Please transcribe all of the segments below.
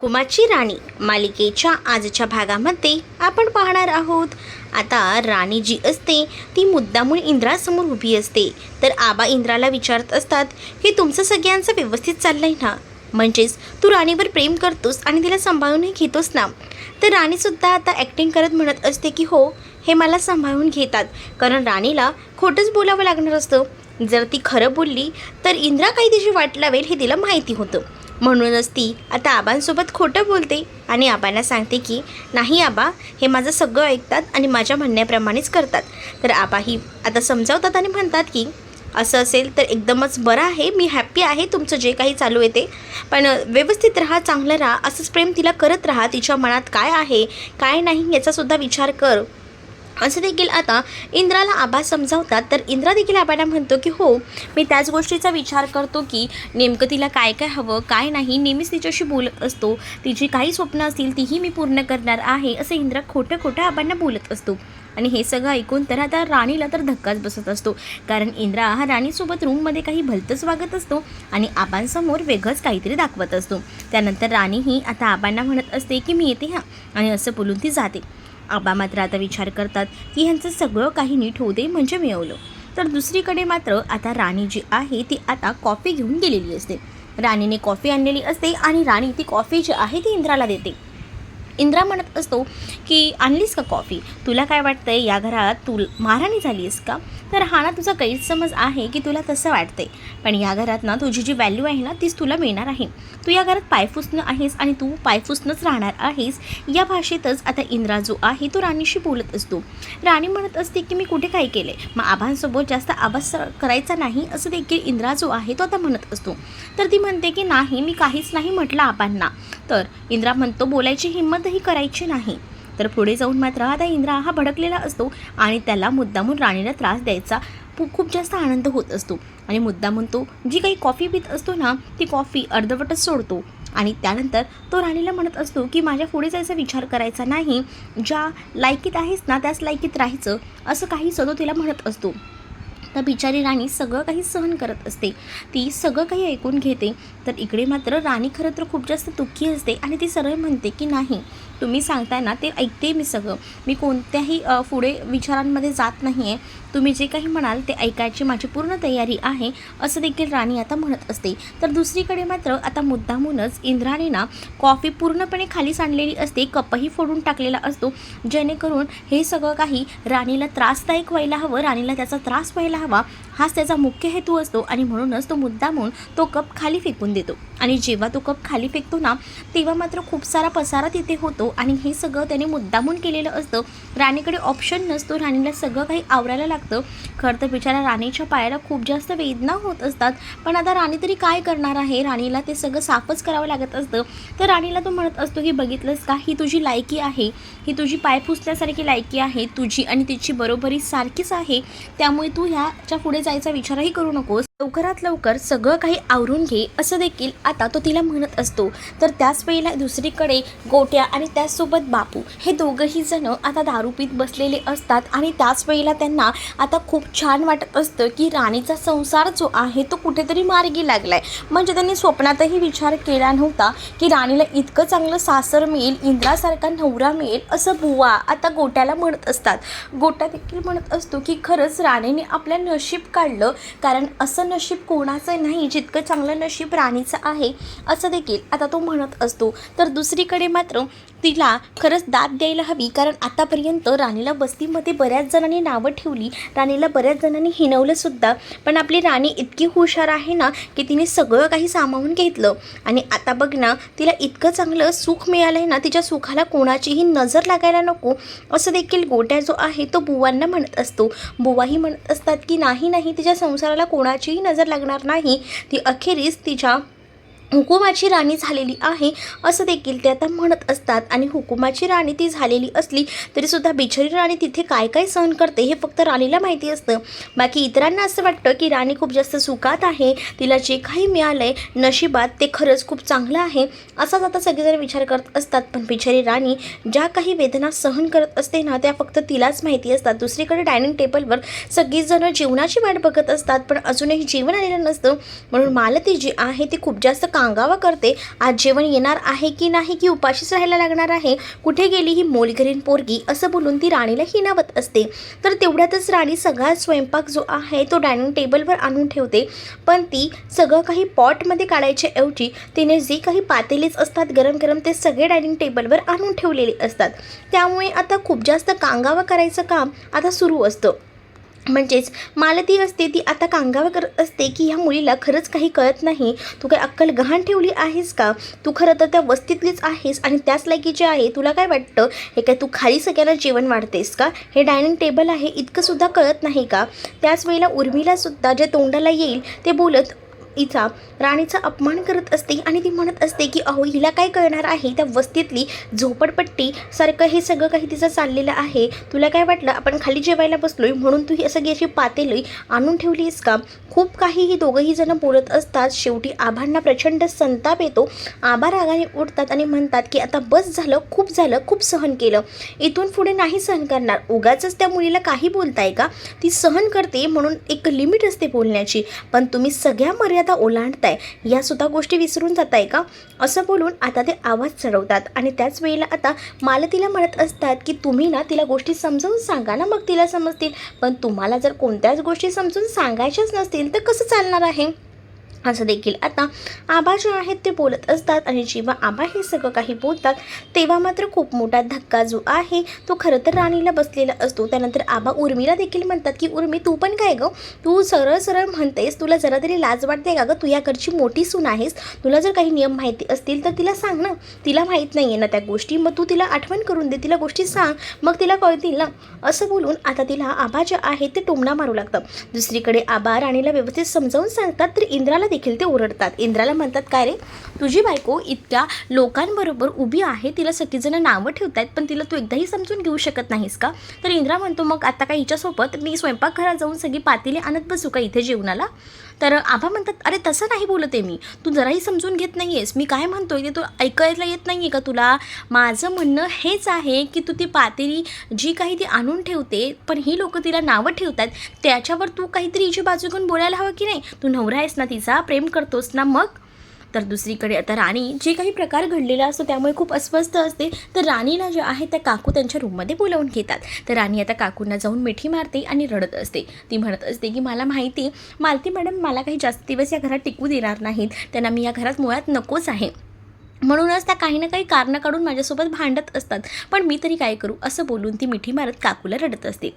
कुमाची राणी मालिकेच्या आजच्या भागामध्ये आपण पाहणार आहोत. आता राणी जी असते ती मुद्दामून इंद्रासमोर उभी असते. तर आबा इंद्राला विचारत असतात की तुमचं सगळ्यांचं व्यवस्थित चाललंय ना? म्हणजेच तू राणीवर प्रेम करतोस आणि तिला सांभाळूनही घेतोस ना? तर राणीसुद्धा आता ॲक्टिंग करत म्हणत असते की हो हे मला सांभाळून घेतात. कारण राणीला खोटंच बोलावं लागणार असतं. जर ती खरं बोलली तर इंद्रा काही तिची वाट लावेल हे तिला माहिती होतं. म्हणूनच ती आता आबांसोबत खोटं बोलते आणि आबांना सांगते की नाही आबा हे माझं सगळं ऐकतात आणि माझ्या म्हणण्याप्रमाणेच करतात. तर आबाही आता समजावतात आणि म्हणतात की असं असेल तर एकदमच बरं आहे मी हॅप्पी आहे तुमचं जे काही चालू आहे ते. पण व्यवस्थित राहा चांगलं राहा असंच प्रेम तिला करत राहा तिच्या मनात काय आहे काय नाही याचासुद्धा विचार कर. असं देखील आता इंद्राला आबा समजावतात. तर इंद्रा देखील आबांना म्हणतो की हो मी त्याच गोष्टीचा विचार करतो की नेमकं तिला काय काय हवं काय नाही नेहमीच तिच्याशी बोलत असतो. तिची काही स्वप्न असतील तीही मी पूर्ण करणार आहे असं इंद्रा खोटं खोटं आबांना बोलत असतो. आणि हे सगळं ऐकून तर आता राणीला तर धक्काच बसत असतो. कारण इंद्रा हा राणीसोबत रूममध्ये काही भलतंच वागत असतो आणि आबांसमोर वेगळंच काहीतरी दाखवत असतो. त्यानंतर राणीही आता आबांना म्हणत असते की मी येते हां आणि असं बोलून ती जाते. आबा मात्र आता विचार करतात की ह्यांचं सगळं काही नीट होऊ दे म्हणजे मिळवलं. तर दुसरीकडे मात्र आता राणी जी आहे ती आता कॉफी घेऊन गेलेली असते. राणीने कॉफी आणलेली असते आणि राणी ती कॉफी जी आहे ती इंद्राला देते. इंद्रा म्हणत असतो की आणलीस का कॉफी तुला काय वाटतंय? या घरात तू महाराणी झालीस का? तर हा ना तुझा गैरसमज आहे की तुला तसं वाटतंय. पण या घरात ना तुझी जी व्हॅल्यू आहे ना तीच तुला मिळणार आहे. तू या घरात पायफुसणं आहेस आणि तू पायफुसणंच राहणार आहेस या भाषेतच आता इंद्रा जो आहे तो राणीशी बोलत असतो. राणी म्हणत असते की मी कुठे काय केले मग आबांसोबत जास्त आवाज करायचा नाही असं देखील इंद्रा जो आहे तो आता म्हणत असतो. तर ती म्हणते की नाही मी काहीच नाही म्हटलं आबांना. तर इंद्रा म्हणतो बोलायची हिंमतही करायची नाही. तर पुढे जाऊन मात्र आता इंद्रा हा भडकलेला असतो आणि त्याला मुद्दामून राणीला त्रास द्यायचा खूप जास्त आनंद होत असतो. आणि मुद्दामून तो जी काही कॉफी पित असतो ना ती कॉफी अर्धवटच सोडतो. आणि त्यानंतर तो राणीला म्हणत असतो की माझ्या पुढे जायचा विचार करायचा नाही. ज्या लायकीत आहेस ना त्याच लायकीत राहायचं. असं काही सदो तिला म्हणत असतो. तर बिचारी राणी सगळं काही सहन करत असते. ती सगळं काही ऐकून घेते. तर इकडे मात्र राणी खरं तर खूप जास्त दुःखी असते आणि ती सरळ म्हणते की नाही तुम्ही सांगताय ना ते ऐकते मी सगळं. मी कोणत्याही पुढे विचारांमध्ये जात नाही आहे तुम्ही जे काही म्हणाल ते ऐकायची माझी पूर्ण तयारी आहे असं देखील राणी आता म्हणत असते. तर दुसरीकडे मात्र आता मुद्दामूनच इंद्राने ना कॉफी पूर्णपणे खाली सांडलेली असते कपही फोडून टाकलेला असतो. जेणेकरून हे सगळं काही राणीला त्रासदायक व्हायला हवं राणीला त्याचा त्रास व्हायला हवा हाच त्याचा मुख्य हेतू असतो आणि म्हणूनच तो मुद्दामून तो कप खाली फेकून देतो. आणि जेव्हा तो कप खाली फेकतो ना तेव्हा मात्र खूप सारा पसारा तिथे होतो आणि हे सगळं त्याने मुद्दामून केलेलं असतं. राणीकडे ऑप्शन नसतो राणीला सगळं काही आवरायला लागतं. खरं तर बिचारा राणीच्या पायाला खूप जास्त वेदना होत असतात. पण आता राणी तरी काय करणार आहे? राणीला ते सगळं साफच करावं लागत असतं. तर राणीला तो म्हणत असतो की बघितलंस का? ही तुझी लायकी आहे. ही तुझी पाय पुसल्यासारखी लायकी आहे. तुझी आणि तिची बरोबरी सारखीच आहे. त्यामुळे तू ह्याच्या पुढे जायचा विचारही करू नकोस. लवकरात लवकर सगळं काही आवरून घे असं देखील आता तो तिला म्हणत असतो. तर त्याच वेळेला दुसरीकडे गोट्या आणि त्याचसोबत बापू हे दोघंही जणं आता दारू पीत बसलेले असतात आणि त्याच वेळेला त्यांना आता खूप छान वाटत असतं की राणीचा संसार जो आहे तो कुठेतरी मार्गी लागलाय. म्हणजे त्यांनी स्वप्नातही विचार केला नव्हता की राणीला इतकं चांगलं सासर मिळेल इंद्रासारखा नवरा मिळेल असं बुवा आता गोट्याला म्हणत असतात. गोट्या देखील म्हणत असतो की खरंच राणीने आपल्या नशीब काढलं कारण असं नशीब कोणाचं नाही जितकं चांगलं नशीब राणीचं आहे असं देखील आता तो म्हणत असतो. तर दुसरीकडे मात्र तिला खरंच दाद द्यायला हवी कारण आतापर्यंत राणीला बस्तीमध्ये बऱ्याच जणांनी नावं ठेवली राणीला बऱ्याच जणांनी हिणवलंसुद्धा पण आपली राणी इतकी हुशार आहे ना की तिने सगळं काही सामावून घेतलं. आणि आता बघ ना तिला इतकं चांगलं सुख मिळालं आहे ना तिच्या सुखाला कोणाचीही नजर लागायला नको. असं देखील गोट्या जो आहे तो बुवांना म्हणत असतो. बुवाही म्हणत असतात की नाही नाही तिच्या संसाराला कोणाची कोणाचीही नजर लागणार नाही. ती अखेरीस तिच्या हुकुमाची राणी झालेली आहे असं देखील ते आता म्हणत असतात. आणि हुकुमाची राणी ती झालेली असली तरीसुद्धा बिचारी राणी तिथे काय काय सहन करते हे फक्त राणीला माहिती असतं. बाकी इतरांना असं वाटतं की राणी खूप जास्त सुखात आहे तिला जे काही मिळालं आहे नशिबात ते खरंच खूप चांगलं आहे असाच आता सगळेजण विचार करत असतात. पण बिचारी राणी ज्या काही वेदना सहन करत असते ना त्या फक्त तिलाच माहिती असतात. दुसरीकडे डायनिंग टेबलवर सगळीजणं जेवणाची वाट बघत असतात. पण अजूनही जेवण आलेलं नसतं. म्हणून मालती जी आहे ती खूप जास्त कांगावा करते. आज जेवण येणार आहे की नाही की उपाशीच राहायला लागणार आहे? कुठे गेली ही मोलघरीन पोरगी? असं बोलून ती राणीला हिनावत असते. तर तेवढ्यातच राणी सगळा स्वयंपाक जो आहे तो डायनिंग टेबलवर आणून ठेवते. पण ती सगळं काही पॉटमध्ये काढायच्या ऐवजी तिने जे काही पातेलेच असतात गरम गरम ते सगळे डायनिंग टेबलवर आणून ठेवलेले असतात. त्यामुळे आता खूप जास्त कांगावा करायचं काम आता सुरू असतं. म्हणजेच मालती असते ती आता कांगावा करत असते की ह्या मुलीला खरंच काही कळत नाही. तू काय अक्कल गहाण ठेवली आहेस का? तू खरं तर त्या वस्तीतलीच आहेस आणि त्याच लायकीची आहे. तुला काय वाटतं? हे काय तू खाली सगळ्यांना जेवण वाढतेस का? हे डायनिंग टेबल आहे इतकंसुद्धा कळत नाही का? त्याच वेळेला उर्मिलासुद्धा जे तोंडाला येईल ते बोलत हिचा राणीचा अपमान करत असते आणि ती म्हणत असते की अहो हिला काय कळणार आहे? त्या वस्तीतली झोपडपट्टी सारखं हे सगळं काही तिचं चाललेलं आहे. तुला काय वाटलं? आपण खाली जेवायला बसलोय म्हणून तू ही सगळी अशी पातेली आणून ठेवलीस का? खूप काही ही दोघंही जण बोलत असतात. शेवटी आभांना प्रचंड संताप येतो. आभा रागाने उठतात आणि म्हणतात की आता बस झालं खूप झालं खूप सहन केलं. इथून पुढे नाही सहन करणार. उगाच त्या मुलीला काही बोलताय का? ती सहन करते म्हणून एक लिमिट असते बोलण्याची. पण तुम्ही सगळ्या मर्यादा ओलांडताय. या सुद्धा गोष्टी विसरून जाताय का? असं बोलून आता ते आवाज चढवतात. आणि त्याच वेळेला आता मालतीला म्हणत असतात की तुम्ही ना तिला गोष्टी समजावून सांगा ना मग तिला समजतील. पण तुम्हाला जर कोणत्याच गोष्टी समजून सांगायच्याच नसतील तर कसं चालणार आहे? असं देखील. आता आबा जे आहेत ते बोलत असतात आणि जेव्हा आबा हे सगळं काही बोलतात तेव्हा मात्र खूप मोठा धक्का जो आहे तो खरं तर राणीला बसलेला असतो. त्यानंतर आबा उर्मीला देखील म्हणतात की उर्मी तू पण काय गं? तू सरळ सरळ म्हणतेस तुला जरा तरी लाज वाटते का गं? तू या घरची मोठी सून आहेस. तुला जर काही नियम माहिती असतील तर तिला सांग ना. तिला माहीत नाही आहे ना त्या गोष्टी. मग तू तिला आठवण करून दे. तिला गोष्टी सांग. मग तिला कळतील ना. असं बोलून आता तिला आबा जे आहे ते टोमणा मारू लागतं दुसरीकडे आबा राणीला व्यवस्थित समजावून सांगतात तर इंद्राला देखील ते ओरडतात. इंद्राला म्हणतात काय रे? तुझी बायको इतक्या लोकांबरोबर उभी आहे तिला सगळीजणं नावं ठेवत आहेत पण तिला तू एकदाही समजून घेऊ शकत नाहीस का? तर इंद्रा म्हणतो मग आता काय हिच्यासोबत? मी स्वयंपाकघरात जाऊन सगळी पातेली आणत बसू का इथे जेवणाला? तर आभा म्हणतात अरे तसं नाही बोलत आहे मी. तू जराही समजून घेत नाही आहेस मी काय म्हणतोय ते तू ऐकायला येत नाही आहे का तुला? माझं म्हणणं हेच आहे की तू ती पातेली जी काही ती आणून ठेवते पण ही लोकं तिला नावं ठेवतात त्याच्यावर तू काहीतरी हिची बाजू घेऊन बोलायला हवं की नाही? तू नवरा आहेस ना तिचा? प्रेम करतोस ना मग? तर दुसरीकडे आता राणी जे काही प्रकार घडलेला असतो त्यामुळे खूप अस्वस्थ असते. तर राणीला जे आहे त्या काकू त्यांच्या रूममध्ये बोलावून घेतात. तर राणी आता काकूंना जाऊन मिठी मारते आणि रडत असते. ती म्हणत असते की मला माहिती मालती मॅडम मला काही जास्त दिवस या घरात टिकू देणार नाहीत. त्यांना मी या घरात मुळात नकोच आहे. म्हणूनच त्या काही ना काही कारणं काढून माझ्यासोबत भांडत असतात. पण मी तरी काय करू? असं बोलून ती मिठी मारत काकूला रडत असते.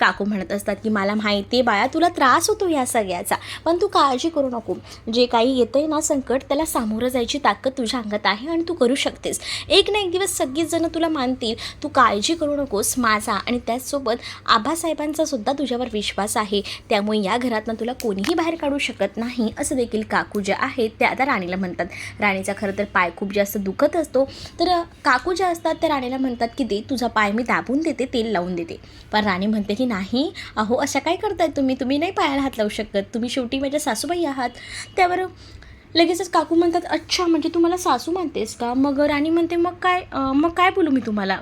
काकू म्हणत असतात की मला माहिती आहे बाळा तुला त्रास होतो या सगळ्याचा. पण तू काळजी करू नको. जे काही येतं आहे ना संकट त्याला सामोरं जायची ताकद तुझ्या अंगात आहे आणि तू करू शकतेस. एक ना एक दिवस सगळीच जणं तुला मानतील. तू काळजी करू नकोस माझा आणि त्याचसोबत आबासाहेबांचा सुद्धा तुझ्यावर विश्वास आहे. त्यामुळे या घरातनं तुला कोणीही बाहेर काढू शकत नाही. असं देखील काकू ज्या आहेत त्या आता राणीला म्हणतात. राणीचा खरं तर पाय खूप जास्त दुखत असतो. तर काकू ज्या असतात त्या राणीला म्हणतात की दे तुझा पाय मी दाबून देते तेल लावून देते. पण राणी म्हणते की नाही अहो अशा काय करताय तुम्ही? तुम्ही नाही पायाला हात लावू शकत. तुम्ही शेवटी माझ्या सासूबाई आहात. त्यावर लगेचच काकू म्हणतात अच्छा म्हणजे तू मला सासू मानतेस का? मग राणी म्हणते मग काय मग काय बोलू मी तुम्हाला?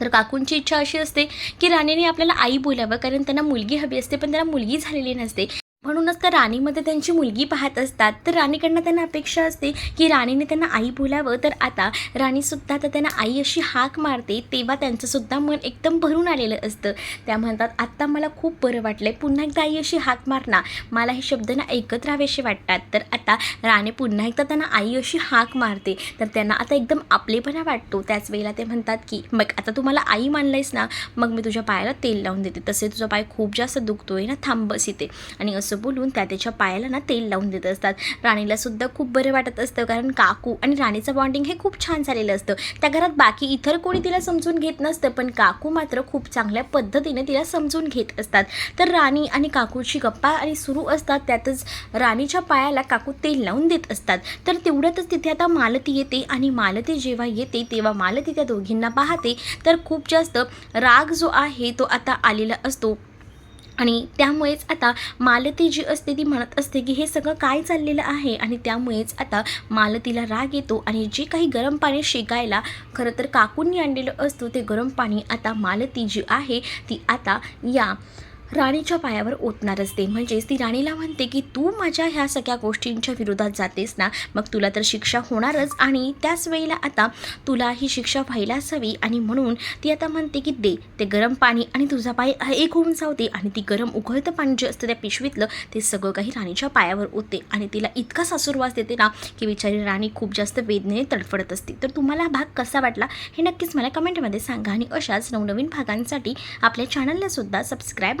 तर काकूंची इच्छा अशी असते की राणीने आपल्याला आई बोलावं कारण त्यांना मुलगी हवी असते पण त्यांना मुलगी झालेली नसते. म्हणूनच त्या राणीमध्ये त्यांची मुलगी पाहत असतात. तर राणीकडनं त्यांना अपेक्षा असते की राणीने त्यांना आई बोलावं. तर आता राणीसुद्धा आता त्यांना आई अशी हाक मारते तेव्हा त्यांचंसुद्धा मन एकदम भरून आलेलं असतं. त्या म्हणतात आत्ता मला खूप बरं वाटलं पुन्हा एकदा आई अशी हाक मार मला हे शब्द ना ऐकत राहावेसे वाटतात. तर आता राणी पुन्हा एकदा त्यांना आई अशी हाक मारते. तर त्यांना आता एकदम आपलेपणा वाटतो. त्याच वेळेला ते म्हणतात की मग आता तू मला आई मानलंयस ना मग मी तुझ्या पायाला तेल लावून देते. तसे तुझा पाय खूप जास्त दुखतोय ना. थांब बस इथे. आणि असं बोलून त्या त्याच्या पायाला ना तेल लावून देत असतात. राणीला सुद्धा खूप बरं वाटत असतं कारण काकू आणि राणीचं बॉन्डिंग हे खूप छान झालेलं असतं. त्या घरात बाकी इतर कोणी तिला समजून घेत नसतं पण काकू मात्र खूप चांगल्या पद्धतीने तिला समजून घेत असतात. तर राणी आणि काकूची गप्पा आणि सुरू असतात त्यातच राणीच्या पायाला काकू तेल लावून देत असतात. तर तेवढ्यातच तिथे आता मालती येते आणि मालती जेव्हा येते तेव्हा मालती त्या दोघींना पाहते. तर खूप जास्त राग जो आहे तो आता आलेला असतो. आणि त्यामुळेच आता मालती जी असते ती म्हणत असते की हे सगळं काय चाललेलं आहे? आणि त्यामुळेच आता मालतीला राग येतो आणि जे काही गरम पाणी शेकायला खरं तर काकूंनी आणलेलं असतं ते गरम पाणी आता मालती जी आहे ती आता या राणीच्या पायावर ओतणार असते. म्हणजेच ती राणीला म्हणते की तू माझ्या ह्या सगळ्या गोष्टींच्या विरोधात जातेस ना मग तुला तर शिक्षा होणारच. आणि त्याच वेळेला आता तुला ही शिक्षा व्हायलाच हवी आणि म्हणून ती आता म्हणते की दे ते गरम पाणी आणि तुझा पाय एक होऊन जाऊ आणि ती गरम उकळतं पाणी जे असतं त्या पिशवीतलं ते सगळं काही राणीच्या पायावर ओतते. आणि तिला इतका सासूरवास देते ना की बिचारी राणी खूप जास्त वेदनेने तडफडत असते. तर तुम्हाला हा भाग कसा वाटला हे नक्कीच मला कमेंटमध्ये सांगा. आणि अशाच नवनवीन भागांसाठी आपल्या चॅनलला सुद्धा सबस्क्राईब